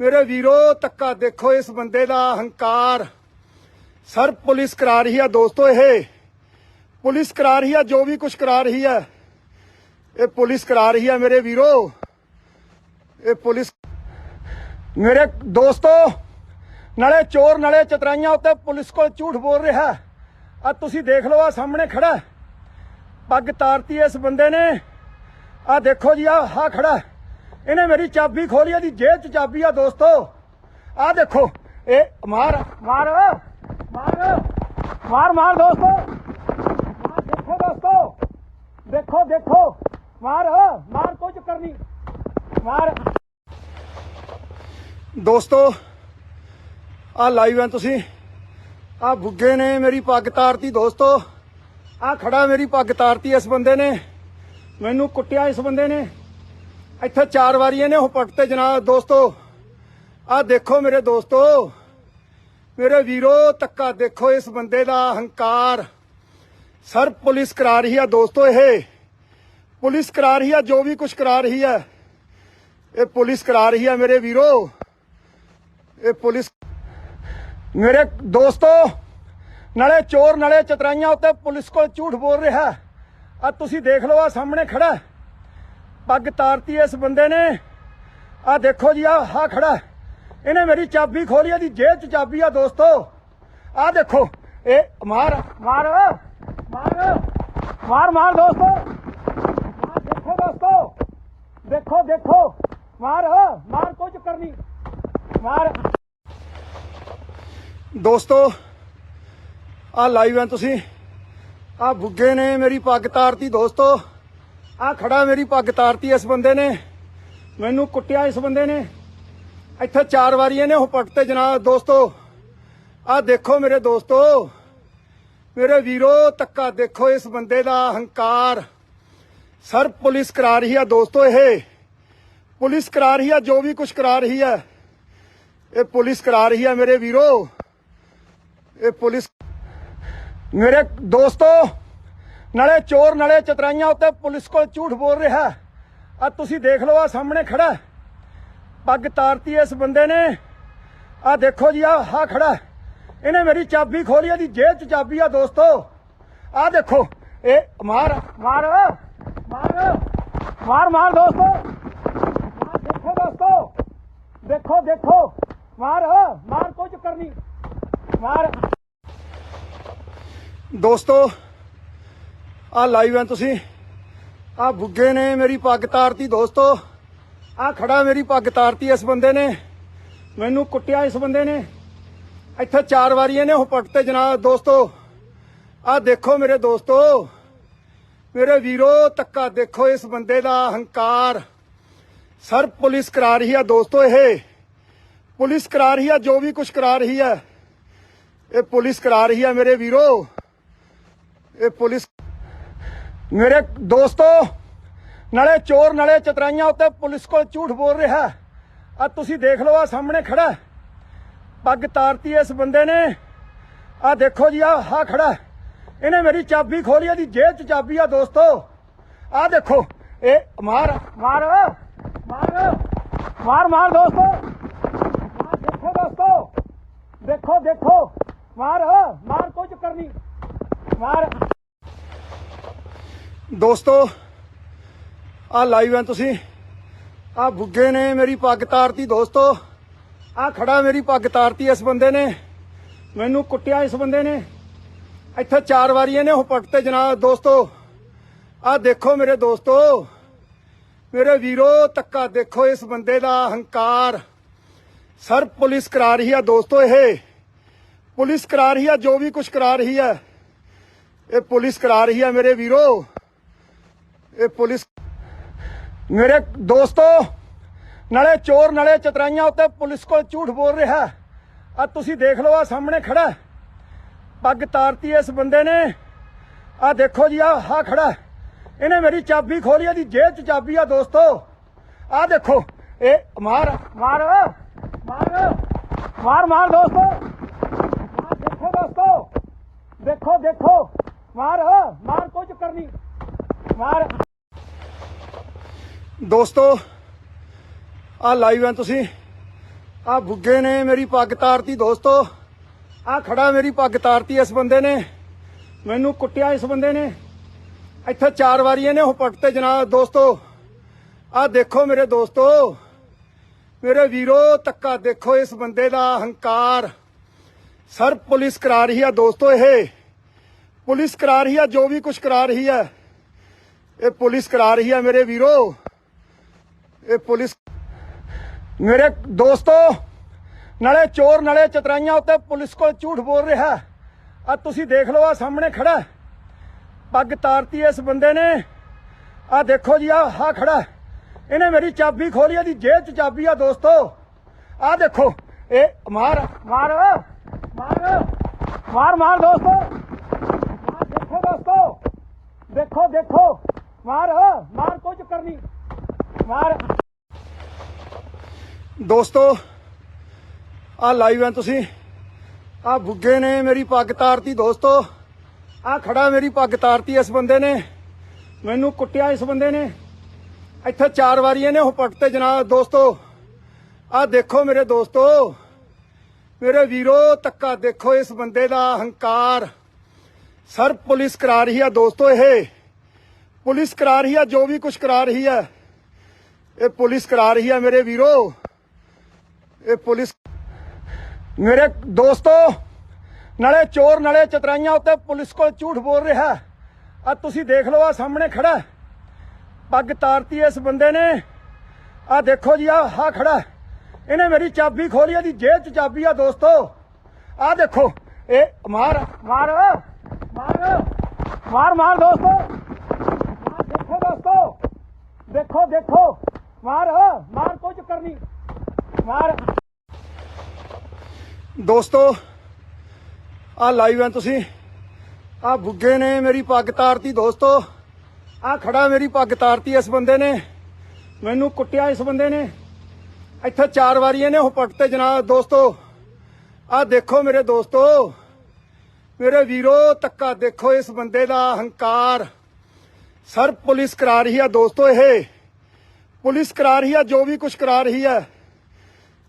ਮੇਰੇ ਵੀਰੋ ਤੱਕਾ ਦੇਖੋ ਇਸ ਬੰਦੇ ਦਾ ਹੰਕਾਰ। ਸਰ, ਪੁਲਿਸ ਕਰਾ ਰਹੀ ਆ ਦੋਸਤੋ ਇਹ। ਪੁਲਿਸ ਕਰਾ ਰਹੀ ਆ, ਜੋ ਵੀ ਕੁਝ ਕਰਾ ਰਹੀ ਹੈ ਇਹ ਪੁਲਿਸ ਕਰਾ ਰਹੀ ਆ ਮੇਰੇ ਵੀਰੋ। ਇਹ ਪੁਲਿਸ ਮੇਰੇ ਦੋਸਤੋ ਨਾਲੇ ਚੋਰ ਨਾਲੇ ਚਤਰਾਈਆਂ ਉੱਤੇ ਪੁਲਿਸ ਕੋਲ ਝੂਠ ਬੋਲ ਰਿਹਾ ਆ ਤੁਸੀਂ ਦੇਖ ਲਓ, ਆ ਸਾਹਮਣੇ ਖੜਾ ਪੱਗ ਤਾਰਤੀ ਇਸ ਬੰਦੇ ਨੇ। ਆ ਦੇਖੋ ਜੀ, ਆ ਹਾ ਖੜਾ ਇਹਨੇ ਮੇਰੀ ਚਾਬੀ ਖੋਲੀ, ਇਹਦੀ ਜੇਬ 'ਚ ਚਾਬੀ ਆ ਦੋਸਤੋ। ਆ ਦੇਖੋ, ਇਹ ਮਾਰ ਮਾਰ ਮਾਰ ਮਾਰ ਮਾਰ ਦੋਸਤੋ। ਮਾਰ ਦੇਖੋ ਦੋਸਤੋ। ਦੇਖੋ ਦੇਖੋ। ਮਾਰ ਮਾਰ, ਕੋਈ ਚੱਕਰ ਨਹੀਂ। ਮਾਰ। ਦੋਸਤੋ ਆ ਲਾਈਵ ਹੈ ਤੁਸੀਂ। ਆ ਬੁੱਗੇ ਨੇ ਮੇਰੀ ਪੱਗ ਤਾਰਤੀ ਦੋਸਤੋ। ਆ ਖੜਾ ਮੇਰੀ ਪੱਗ ਤਾਰਤੀ ਇਸ ਬੰਦੇ ਨੇ। ਮੈਨੂੰ ਕੁੱਟਿਆ ਇਸ ਬੰਦੇ ਨੇ। ਇੱਥੇ ਚਾਰ ਵਾਰੀ ਇਹਨੇ ਉਹ ਪੱਗ ਤੇ ਜਨਾਬ ਦੋਸਤੋ। ਆ ਦੇਖੋ ਮੇਰੇ ਦੋਸਤੋ। ਮੇਰੇ ਵੀਰੋ ਤੱਕਾ ਦੇਖੋ ਇਸ ਬੰਦੇ ਦਾ ਹੰਕਾਰ। ਸਰ, ਪੁਲਿਸ ਕਰਾ ਰਹੀ ਆ ਦੋਸਤੋ ਇਹ। ਪੁਲਿਸ ਕਰਾ ਰਹੀ ਆ, ਜੋ ਵੀ ਕੁਝ ਕਰਾ ਰਹੀ ਹੈ ਇਹ ਪੁਲਿਸ ਕਰਾ ਰਹੀ ਹੈ ਮੇਰੇ ਵੀਰੋ। ਇਹ ਪੁਲਿਸ ਮੇਰੇ ਦੋਸਤੋ, ਨਾਲੇ ਚੋਰ ਨਾਲੇ ਚਤਰਾਈਆਂ ਉੱਤੇ ਪੁਲਿਸ ਕੋਲ ਝੂਠ ਬੋਲ ਰਿਹਾ ਆ ਤੁਸੀਂ ਦੇਖ ਲਓ ਆ ਸਾਹਮਣੇ ਖੜਾ ਪੱਗ ਤਾਰਤੀ ਇਸ ਬੰਦੇ ਨੇ। ਆ ਦੇਖੋ ਜੀ ਆ ਹਾ ਖੜਾ ਇਹਨੇ ਮੇਰੀ ਚਾਬੀ ਖੋਲੀ, ਇਹਦੀ ਜੇਬ 'ਚ ਚਾਬੀ ਆ ਦੋਸਤੋ। ਆ ਦੇਖੋ, ਇਹ ਮਾਰ ਮਾਰ ਮਾਰ ਮਾਰ ਮਾਰ ਦੋਸਤੋ। ਮਾਰ ਦੇਖੋ ਦੋਸਤੋ, ਦੇਖੋ ਦੇਖੋ। ਮਾਰ ਮਾਰ ਕੋਈ ਚੱਕਰ ਨਹੀਂ ਮਾਰ। ਦੋਸਤੋ ਆ ਲਾਈਵ ਹੈ ਤੁਸੀਂ। ਆ ਬੁੱਗੇ ਨੇ ਮੇਰੀ ਪੱਗ ਤਾਰਤੀ ਦੋਸਤੋ। ਆ ਖੜਾ ਮੇਰੀ ਪੱਗ ਤਾਰਤੀ ਇਸ ਬੰਦੇ ਨੇ। ਮੈਨੂੰ ਕੁੱਟਿਆ ਇਸ ਬੰਦੇ ਨੇ। ਇੱਥੇ ਚਾਰ ਵਾਰੀ ਇਹਨੇ ਉਹ ਪੱਗ ਤੇ ਜਨਾਬ ਦੋਸਤੋ। ਆ ਦੇਖੋ ਮੇਰੇ ਦੋਸਤੋ। ਮੇਰੇ ਵੀਰੋ ਤੱਕਾ ਦੇਖੋ ਇਸ ਬੰਦੇ ਦਾ ਹੰਕਾਰ। ਸਰ, ਪੁਲਿਸ ਕਰਾ ਰਹੀ ਆ ਦੋਸਤੋ ਇਹ। ਪੁਲਿਸ ਕਰਾ ਰਹੀ ਆ, ਜੋ ਵੀ ਕੁਝ ਕਰਾ ਰਹੀ ਹੈ ਇਹ ਪੁਲਿਸ ਕਰਾ ਰਹੀ ਹੈ ਮੇਰੇ ਵੀਰੋ। ਇਹ ਪੁਲਿਸ ਮੇਰੇ ਦੋਸਤੋ, ਨਾਲੇ ਚੋਰ ਨਾਲੇ ਚਤਰਾਈਆਂ ਉੱਤੇ ਪੁਲਿਸ ਕੋਲ ਝੂਠ ਬੋਲ ਰਿਹਾ ਆ ਤੁਸੀਂ ਦੇਖ ਲਓ ਆ ਸਾਹਮਣੇ ਖੜਾ ਪੱਗ ਤਾਰਤੀ ਇਸ ਬੰਦੇ ਨੇ। ਆ ਦੇਖੋ ਜੀ ਆ ਹਾ ਖੜਾ ਇਹਨੇ ਮੇਰੀ ਚਾਬੀ ਖੋਲੀ, ਇਹਦੀ ਜੇਬ 'ਚ ਚਾਬੀ ਆ ਦੋਸਤੋ। ਆ ਦੇਖੋ, ਇਹ ਮਾਰ। ਮਾਰ ਮਾਰ ਮਾਰ ਮਾਰ ਦੋਸਤੋ। ਦੇਖੋ ਦੋਸਤੋ। ਦੇਖੋ ਦੇਖੋ। ਮਾਰ ਮਾਰ ਕੋਈ ਚੱਕਰ ਨਹੀਂ ਦੋਸਤੋ ਆ ਲਾਈਵ ਹੈ ਤੁਸੀਂ। ਆ ਬੁੱਗੇ ਨੇ ਮੇਰੀ ਪੱਗ ਤਾਰਤੀ ਦੋਸਤੋ। ਆ ਖੜਾ ਮੇਰੀ ਪੱਗ ਤਾਰਤੀ ਇਸ ਬੰਦੇ ਨੇ। ਮੈਨੂੰ ਕੁੱਟਿਆ ਇਸ ਬੰਦੇ ਨੇ। ਇੱਥੇ ਚਾਰ ਵਾਰੀ ਇਹਨੇ ਉਹ ਪੱਗ ਤੇ ਜਨਾਬ ਦੋਸਤੋ। ਆ ਦੇਖੋ ਮੇਰੇ ਦੋਸਤੋ। ਮੇਰੇ ਵੀਰੋ ਤੱਕਾ ਦੇਖੋ ਇਸ ਬੰਦੇ ਦਾ ਹੰਕਾਰ। ਸਰ, ਪੁਲਿਸ ਕਰਾ ਰਹੀ ਹੈ ਦੋਸਤੋ ਇਹ। ਪੁਲਿਸ ਕਰਾ ਰਹੀ ਆ, ਜੋ ਵੀ ਕੁਝ ਕਰਾ ਰਹੀ ਹੈ ਇਹ ਪੁਲਿਸ ਕਰਾ ਰਹੀ ਹੈ ਮੇਰੇ ਵੀਰੋ। ਇਹ ਪੁਲਿਸ ਮੇਰੇ ਦੋਸਤੋ, ਨਾਲੇ ਚੋਰ ਨਾਲੇ ਚਤਰਾਈਆਂ ਉੱਤੇ ਪੁਲਿਸ ਕੋਲ ਝੂਠ ਬੋਲ ਰਿਹਾ। ਆ ਤੁਸੀਂ ਦੇਖ ਲਓ, ਆ ਸਾਹਮਣੇ ਖੜਾ ਪੱਗ ਤਾਰਤੀ ਇਸ ਬੰਦੇ ਨੇ। ਆ ਦੇਖੋ ਜੀ, ਆ ਹਾ ਖੜਾ ਇਹਨੇ ਮੇਰੀ ਚਾਬੀ ਖੋਲੀ, ਇਹਦੀ ਜੇਬ 'ਚ ਚਾਬੀ ਆ ਦੋਸਤੋ। ਆ ਦੇਖੋ, ਇਹ ਮਾਰ। ਮਾਰ ਮਾਰ ਮਾਰ ਮਾਰ ਦੋਸਤੋ। ਮਾਰ ਦੇਖੋ ਦੋਸਤੋ। ਦੇਖੋ ਦੇਖੋ। ਮਾਰ ਮਾਰ ਕੋਈ ਚੱਕਰ ਨਹੀਂ ਮਾਰ। ਦੋਸਤੋ ਆ ਲਾਈਵ ਹੈ ਤੁਸੀਂ। ਆ ਬੁੱਗੇ ਨੇ ਮੇਰੀ ਪੱਗ ਤਾਰਤੀ, ਦੋਸਤੋ। ਆ ਖੜਾ ਮੇਰੀ ਪੱਗ ਤਾਰਤੀ ਇਸ ਬੰਦੇ ਨੇ। ਮੈਨੂੰ ਕੁੱਟਿਆ ਇਸ ਬੰਦੇ ਨੇ। ਇੱਥੇ ਚਾਰ ਵਾਰੀ ਇਹਨੇ ਉਹ ਪੱਟ ਤੇ ਜਨਾਬ, ਦੋਸਤੋ। ਆ ਦੇਖੋ ਮੇਰੇ ਦੋਸਤੋ। ਮੇਰੇ ਵੀਰੋ ਤੱਕਾ ਦੇਖੋ ਇਸ ਬੰਦੇ ਦਾ ਹੰਕਾਰ ਸਰ, ਪੁਲਿਸ ਕਰਾ ਰਹੀ ਆ ਦੋਸਤੋ ਇਹ। ਪੁਲਿਸ ਕਰਾ ਰਹੀ ਆ, ਜੋ ਵੀ ਕੁਝ ਕਰਾ ਰਹੀ ਹੈ ਇਹ ਪੁਲਿਸ ਕਰਾ ਰਹੀ ਆ ਮੇਰੇ ਵੀਰੋ। ਇਹ ਪੁਲਿਸ ਮੇਰੇ ਦੋਸਤੋ, ਨਾਲੇ ਚੋਰ, ਨਾਲੇ ਚਤਰਾਈਆਂ ਉੱਤੇ ਪੁਲਿਸ ਕੋਲ ਝੂਠ ਬੋਲ ਰਿਹਾ। ਆ ਤੁਸੀਂ ਦੇਖ ਲਓ, ਆ ਸਾਹਮਣੇ ਖੜਾ। ਪੱਗ ਤਾਰਤੀ ਇਸ ਬੰਦੇ ਨੇ। ਆ ਦੇਖੋ ਜੀ, ਆ ਹਾ ਖੜਾ। ਇਹਨੇ ਮੇਰੀ ਚਾਬੀ ਖੋਲੀ, ਇਹਦੀ ਜੇਬ 'ਚ ਚਾਬੀ ਆ ਦੋਸਤੋ। ਆ ਦੇਖੋ, ਇਹ ਮਾਰ ਮਾਰ ਮਾਰ ਮਾਰ ਮਾਰ, ਦੋਸਤੋ। ਦੇਖੋ ਦੇਖੋ। ਮਾਰ ਮਾਰ ਕੋਈ ਚੱਕਰ ਨਹੀਂ ਮਾਰ। ਦੋਸਤੋ ਆ ਲਾਈਵ ਹੈ ਤੁਸੀਂ। ਆ ਬੁੱਗੇ ਨੇ ਮੇਰੀ ਪੱਗ ਤਾਰਤੀ, ਦੋਸਤੋ। ਆ ਖੜਾ ਮੇਰੀ ਪੱਗ ਤਾਰਤੀ ਇਸ ਬੰਦੇ ਨੇ। ਮੈਨੂੰ ਕੁੱਟਿਆ ਇਸ ਬੰਦੇ ਨੇ। ਇੱਥੇ ਚਾਰ ਵਾਰੀ ਇਹਨੇ ਉਹ ਪੱਟ ਤੇ ਜਨਾਬ, ਦੋਸਤੋ। ਆ ਦੇਖੋ ਮੇਰੇ ਦੋਸਤੋ। ਮੇਰੇ ਵੀਰੋ ਤੱਕਾ ਦੇਖੋ ਇਸ ਬੰਦੇ ਦਾ ਹੰਕਾਰ ਸਰ, ਪੁਲਿਸ ਕਰਾ ਰਹੀ ਆ ਦੋਸਤੋ ਇਹ। ਪੁਲਿਸ ਕਰਾ ਰਹੀ ਆ, ਜੋ ਵੀ ਕੁਝ ਕਰਾ ਰਹੀ ਹੈ ਇਹ ਪੁਲਿਸ ਕਰਾ ਰਹੀ ਆ ਮੇਰੇ ਵੀਰੋ। ਇਹ ਪੁਲਿਸ ਮੇਰੇ ਦੋਸਤੋ, ਨਾਲੇ ਚੋਰ, ਨਾਲੇ ਚਤਰਾਈਆਂ ਉੱਤੇ ਪੁਲਿਸ ਕੋਲ ਝੂਠ ਬੋਲ ਰਿਹਾ। ਆ ਤੁਸੀਂ ਦੇਖ ਲਓ, ਆ ਸਾਹਮਣੇ ਖੜਾ ਪੱਗ ਤਾਰਤੀ ਇਸ ਬੰਦੇ ਨੇ। ਆ ਦੇਖੋ ਜੀ, ਆ ਹਾ ਖੜਾ ਇਹਨੇ ਮੇਰੀ ਚਾਬੀ ਖੋਲੀ, ਇਹਦੀ ਜੇਬ 'ਚ ਚਾਬੀ ਆ ਦੋਸਤੋ। ਆ ਦੇਖੋ, ਇਹ ਮਾਰ ਮਾਰ। ਮਾਰ ਮਾਰ ਮਾਰ ਦੋਸਤੋ ਦੇਖੋ ਦੋਸਤੋ ਦੇਖੋ ਦੇਖੋ ਮਾਰ ਮਾਰ ਕੋਈ ਚੱਕਰ ਨਹੀਂ ਮਾਰ ਦੋਸਤੋ ਆ ਲਾਈਵ ਹੈ ਤੁਸੀਂ ਆ ਬੁੱਗੇ ਨੇ ਮੇਰੀ ਪੱਗ ਤਾਰਤੀ ਦੋਸਤੋ ਆ ਖੜਾ ਮੇਰੀ ਪੱਗ ਤਾਰਤੀ ਇਸ ਬੰਦੇ ਨੇ ਮੈਨੂੰ ਕੁੱਟਿਆ ਇਸ ਬੰਦੇ ਨੇ ਇੱਥੇ ਚਾਰ ਵਾਰੀ ਇਹਨੇ ਉਹ ਪੱਟ ਤੇ ਜਨਾਬ ਦੋਸਤੋ ਆ ਦੇਖੋ ਮੇਰੇ ਦੋਸਤੋ ਮੇਰੇ ਵੀਰੋ ਤੱਕਾ ਦੇਖੋ ਇਸ ਬੰਦੇ ਦਾ ਹੰਕਾਰ। ਸਰ, ਪੁਲਿਸ ਕਰਾ ਰਹੀ ਆ ਦੋਸਤੋ ਇਹ। ਪੁਲਿਸ ਕਰਾ ਰਹੀ ਆ, ਜੋ ਵੀ ਕੁਝ ਕਰਾ ਰਹੀ ਹੈ ਇਹ ਪੁਲਿਸ ਕਰਾ ਰਹੀ ਆ ਮੇਰੇ ਵੀਰੋ। ਇਹ ਪੁਲਿਸ ਮੇਰੇ ਦੋਸਤੋ, ਨਾਲੇ ਚੋਰ ਨਾਲੇ ਚਤਰਾਈਆਂ ਉੱਤੇ ਪੁਲਿਸ ਕੋਲ ਝੂਠ ਬੋਲ ਰਿਹਾ। ਆ ਤੁਸੀਂ ਦੇਖ ਲਓ, ਆ ਸਾਹਮਣੇ ਖੜਾ। ਪੱਗ ਤਾਰਤੀ ਇਸ ਬੰਦੇ ਨੇ। ਆ ਦੇਖੋ ਜੀ, ਆ ਹਾ ਖੜਾ। ਇਹਨੇ ਮੇਰੀ ਚਾਬੀ ਖੋਲੀ, ਇਹਦੀ ਜੇਬ 'ਚ ਚਾਬੀ ਆ ਦੋਸਤੋ। ਆ ਦੇਖੋ, ਇਹ ਮਾਰ ਮਾਰ ਮਾਰ ਮਾਰ ਮਾਰ ਦੋਸਤੋ। ਮਾਰ ਦੇਖੋ ਦੋਸਤੋ। ਦੇਖੋ ਦੇਖੋ। ਮਾਰ ਮਾਰ, ਕੋਈ ਚੱਕਰ ਨਹੀਂ। ਮਾਰ। ਦੋਸਤੋ ਆ ਲਾਈਵ ਹੈ ਤੁਸੀਂ। ਆ ਬੁੱਗੇ ਨੇ ਮੇਰੀ ਪੱਗ ਤਾਰਤੀ ਦੋਸਤੋ। ਆ ਖੜਾ ਮੇਰੀ ਪੱਗ ਤਾਰਤੀ ਇਸ ਬੰਦੇ ਨੇ। ਮੈਨੂੰ ਕੁੱਟਿਆ ਇਸ ਬੰਦੇ ਨੇ। ਇੱਥੇ ਚਾਰ ਵਾਰੀ ਇਹਨੇ ਉਹ ਪੱਟ ਤੇ ਜਨਾਬ, ਦੋਸਤੋ। ਆ ਦੇਖੋ ਮੇਰੇ ਦੋਸਤੋ, ਮੇਰੇ ਵੀਰੋ ਤੱਕਾ ਦੇਖੋ ਇਸ ਬੰਦੇ ਦਾ ਹੰਕਾਰ। ਸਰ, ਪੁਲਿਸ ਕਰਾ ਰਹੀ ਆ ਦੋਸਤੋ ਇਹ। ਪੁਲਿਸ ਕਰਾ ਰਹੀ ਆ, ਜੋ ਵੀ ਕੁਝ ਕਰਾ ਰਹੀ ਹੈ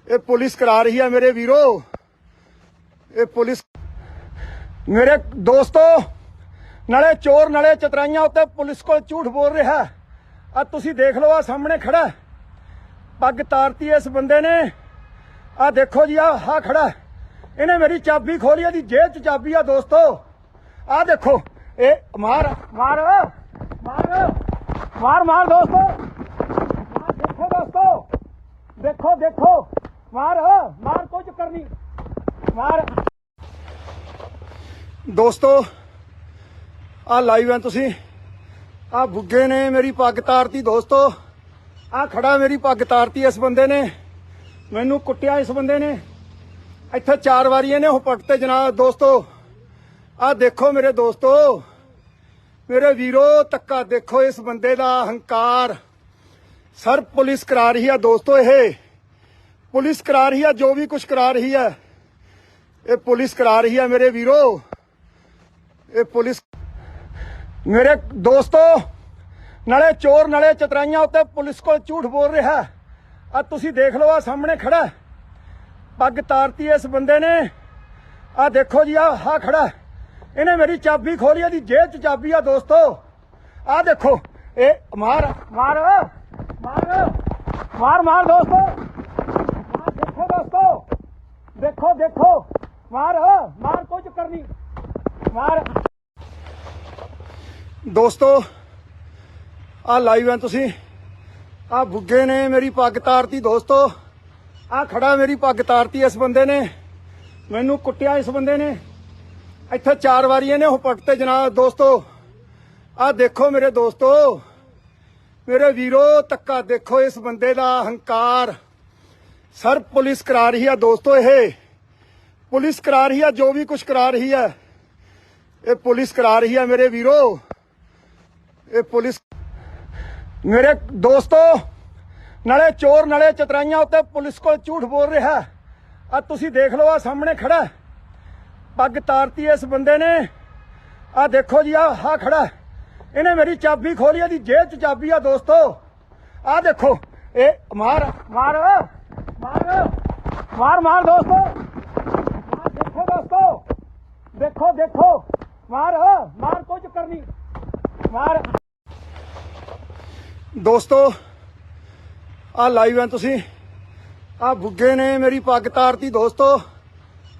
ਇਹ ਪੁਲਿਸ ਕਰਾ ਰਹੀ ਆ ਮੇਰੇ ਵੀਰੋ। ਇਹ ਪੁਲਿਸ ਮੇਰੇ ਦੋਸਤੋ, ਨਾਲੇ ਚੋਰ ਨਾਲੇ ਚਤਰਾਈਆਂ ਉੱਤੇ ਪੁਲਿਸ ਕੋਲ ਝੂਠ ਬੋਲ ਰਿਹਾ। ਆ ਤੁਸੀਂ ਦੇਖ ਲਓ ਆ ਸਾਹਮਣੇ ਖੜਾ ਪੱਗ ਤਾਰਤੀ ਇਸ ਬੰਦੇ ਨੇ। ਆ ਦੇਖੋ ਜੀ ਆ ਹਾ ਖੜਾ ਇਹਨੇ ਮੇਰੀ ਚਾਬੀ ਖੋਲੀ, ਇਹਦੀ ਜੇਬ 'ਚ ਚਾਬੀ ਆ ਦੋਸਤੋ। ਆ ਦੇਖੋ, ਇਹ ਮਾਰ ਮਾਰ ਮਾਰ ਮਾਰ ਮਾਰ ਦੋਸਤੋ। ਮਾਰ ਦੇਖੋ ਦੋਸਤੋ, ਦੇਖੋ ਦੇਖੋ। ਮਾਰ ਮਾਰ ਕੋਈ ਚੱਕਰ ਨਹੀਂ। ਮਾਰ। ਦੋਸਤੋ ਆ ਲਾਈਵ ਹੈ ਤੁਸੀਂ। ਆ ਬੁੱਗੇ ਨੇ ਮੇਰੀ ਪੱਗ ਤਾਰਤੀ ਦੋਸਤੋ। ਆ ਖੜਾ ਮੇਰੀ ਪੱਗ ਤਾਰਤੀ ਇਸ ਬੰਦੇ ਨੇ। ਮੈਨੂੰ ਕੁੱਟਿਆ ਇਸ ਬੰਦੇ ਨੇ। ਇੱਥੇ ਚਾਰ ਵਾਰੀ ਇਹਨੇ ਉਹ ਪੱਟ ਤੇ ਜਨਾਬ, ਦੋਸਤੋ ਆ ਦੇਖੋ ਮੇਰੇ ਦੋਸਤੋ, ਮੇਰੇ ਵੀਰੋ ਤੱਕਾ ਦੇਖੋ ਇਸ ਬੰਦੇ ਦਾ ਹੰਕਾਰ। ਸਰ, ਪੁਲਿਸ ਕਰਾ ਰਹੀ ਆ ਦੋਸਤੋ ਇਹ। ਪੁਲਿਸ ਕਰਾ ਰਹੀ ਆ, ਜੋ ਵੀ ਕੁਝ ਕਰਾ ਰਹੀ ਹੈ ਇਹ ਪੁਲਿਸ ਕਰਾ ਰਹੀ ਆ ਮੇਰੇ ਵੀਰੋ। ਇਹ ਪੁਲਿਸ ਮੇਰੇ ਦੋਸਤੋ ਨਾਲੇ ਚੋਰ ਨਾਲੇ ਚਤਰਾਈਆਂ ਉੱਤੇ ਪੁਲਿਸ ਕੋਲ ਝੂਠ ਬੋਲ ਰਿਹਾ ਆ ਤੁਸੀਂ ਦੇਖ ਲਓ ਆ ਸਾਹਮਣੇ ਖੜਾ ਪੱਗ ਤਾਰਤੀ ਇਸ ਬੰਦੇ ਨੇ। ਆ ਦੇਖੋ ਜੀ ਆ ਹਾ ਖੜਾ ਇਹਨੇ ਮੇਰੀ ਚਾਬੀ ਖੋਲੀ, ਇਹਦੀ ਜੇਬ 'ਚ ਚਾਬੀ ਆ ਦੋਸਤੋ। ਆ ਦੇਖੋ, ਇਹ ਮਾਰ ਮਾਰ ਮਾਰ ਮਾਰ ਮਾਰ ਦੋਸਤੋ। ਮਾਰ ਦੇਖੋ ਦੋਸਤੋ, ਦੇਖੋ ਦੇਖੋ। ਮਾਰ ਮਾਰ, ਕੋਈ ਚੱਕਰ ਨਹੀਂ। ਮਾਰ। ਦੋਸਤੋ ਆ ਲਾਈਵ ਹੈ ਤੁਸੀਂ। ਆ ਬੁੱਗੇ ਨੇ ਮੇਰੀ ਪੱਗ ਤਾਰਤੀ ਦੋਸਤੋ। ਆ ਖੜਾ ਮੇਰੀ ਪੱਗ ਤਾਰਤੀ ਇਸ ਬੰਦੇ ਨੇ। ਮੈਨੂੰ ਕੁੱਟਿਆ ਇਸ ਬੰਦੇ ਨੇ। ਇੱਥੇ ਚਾਰ ਵਾਰੀ ਇਹਨੇ ਉਹ ਪੱਗ ਤੇ ਜਨਾਬ ਦੋਸਤੋ। ਆ ਦੇਖੋ ਮੇਰੇ ਦੋਸਤੋ। ਮੇਰੇ ਵੀਰੋ ਤੱਕਾ ਦੇਖੋ ਇਸ ਬੰਦੇ ਦਾ ਹੰਕਾਰ। ਸਰ, ਪੁਲਿਸ ਕਰਾ ਰਹੀ ਆ ਦੋਸਤੋ ਇਹ। ਪੁਲਿਸ ਕਰਾ ਰਹੀ ਆ, ਜੋ ਵੀ ਕੁਝ ਕਰਾ ਰਹੀ ਹੈ ਇਹ ਪੁਲਿਸ ਕਰਾ ਰਹੀ ਆ ਮੇਰੇ ਵੀਰੋ। ਇਹ ਪੁਲਿਸ ਮੇਰੇ ਦੋਸਤੋ, ਨਾਲੇ ਚੋਰ ਨਾਲੇ ਚਤਰਾਈਆਂ ਉੱਤੇ ਪੁਲਿਸ ਕੋਲ ਝੂਠ ਬੋਲ ਰਿਹਾ ਆ ਤੁਸੀਂ ਦੇਖ ਲਓ ਆ ਸਾਹਮਣੇ ਖੜਾ ਪੱਗ ਤਾਰਤੀ ਇਸ ਬੰਦੇ ਨੇ। ਆ ਦੇਖੋ ਜੀ ਆ ਹਾ ਖੜਾ ਇਹਨੇ ਮੇਰੀ ਚਾਬੀ ਖੋਲੀ, ਇਹਦੀ ਜੇਬ 'ਚ ਚਾਬੀ ਆ ਦੋਸਤੋ। ਆ ਦੇਖੋ, ਇਹ ਮਾਰ ਮਾਰ ਮਾਰ ਮਾਰ ਮਾਰ ਦੋਸਤੋ। ਮਾਰ ਦੇਖੋ ਦੋਸਤੋ, ਦੇਖੋ ਦੇਖੋ। ਮਾਰ ਮਾਰ ਕੋਈ ਚੱਕਰ ਨਹੀਂ ਮਾਰ। ਦੋਸਤੋ ਆ ਲਾਈਵ ਹੈ ਤੁਸੀਂ। ਆ ਬੁੱਗੇ ਨੇ ਮੇਰੀ ਪੱਗ ਤਾਰਤੀ ਦੋਸਤੋ।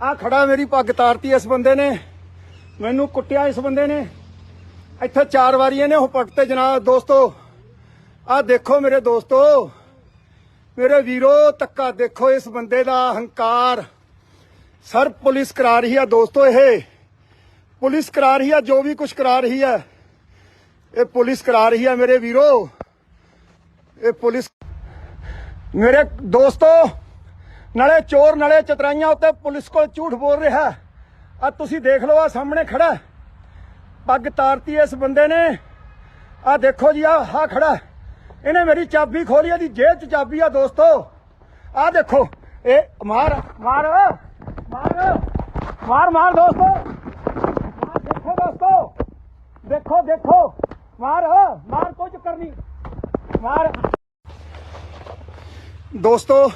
ਆ ਖੜਾ ਮੇਰੀ ਪੱਗ ਤਾਰਤੀ ਇਸ ਬੰਦੇ ਨੇ। ਮੈਨੂੰ ਕੁੱਟਿਆ ਇਸ ਬੰਦੇ ਨੇ। ਇੱਥੇ ਚਾਰ ਵਾਰੀ ਇਹਨੇ ਉਹ ਪੱਗ ਤੇ ਜਨਾਬ ਦੋਸਤੋ। ਆ ਦੇਖੋ ਮੇਰੇ ਦੋਸਤੋ। ਮੇਰੇ ਵੀਰੋ ਤੱਕਾ ਦੇਖੋ ਇਸ ਬੰਦੇ ਦਾ ਹੰਕਾਰ। ਸਰ, ਪੁਲਿਸ ਕਰਾ ਰਹੀ ਆ ਦੋਸਤੋ ਇਹ। ਪੁਲਿਸ ਕਰਾ ਰਹੀ ਆ, ਜੋ ਵੀ ਕੁਝ ਕਰਾ ਰਹੀ ਹੈ ਇਹ ਪੁਲਿਸ ਕਰਾ ਰਹੀ ਆ ਮੇਰੇ ਵੀਰੋ। ਇਹ ਪੁਲਿਸ ਮੇਰੇ ਦੋਸਤੋ, ਨਾਲੇ ਚੋਰ ਨਾਲੇ ਚਤਰਾਈਆਂ ਉੱਤੇ ਪੁਲਿਸ ਕੋਲ ਝੂਠ ਬੋਲ ਰਿਹਾ ਆ ਤੁਸੀਂ ਦੇਖ ਲਓ ਆ ਸਾਹਮਣੇ ਖੜਾ ਪੱਗ ਤਾਰਤੀ ਇਸ ਬੰਦੇ ਨੇ। ਆ ਦੇਖੋ ਜੀ ਆ ਹਾ ਖੜਾ ਇਹਨੇ ਮੇਰੀ ਚਾਬੀ ਖੋਲੀ, ਇਹਦੀ ਜੇਬ 'ਚ ਚਾਬੀ ਆ ਦੋਸਤੋ। ਆ ਦੇਖੋ, ਇਹ ਮਾਰ। ਮਾਰ ਮਾਰ ਮਾਰ ਮਾਰ ਦੋਸਤੋ। ਦੇਖੋ ਦੋਸਤੋ। ਦੇਖੋ ਦੇਖੋ। ਮਾਰ ਮਾਰ ਕੋਈ ਚੱਕਰ ਨਹੀਂ ਦੋਸਤੋ